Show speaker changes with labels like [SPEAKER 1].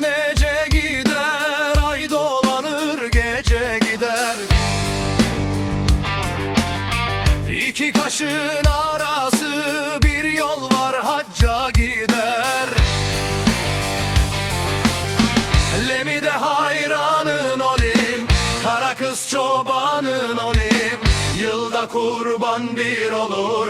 [SPEAKER 1] nece gider Ay dolanır gece gider. İki kaşın arası bir yol var hacca gider. Lemi de hayranın olim Kara kız çobanın olim Yılda kurban bir olur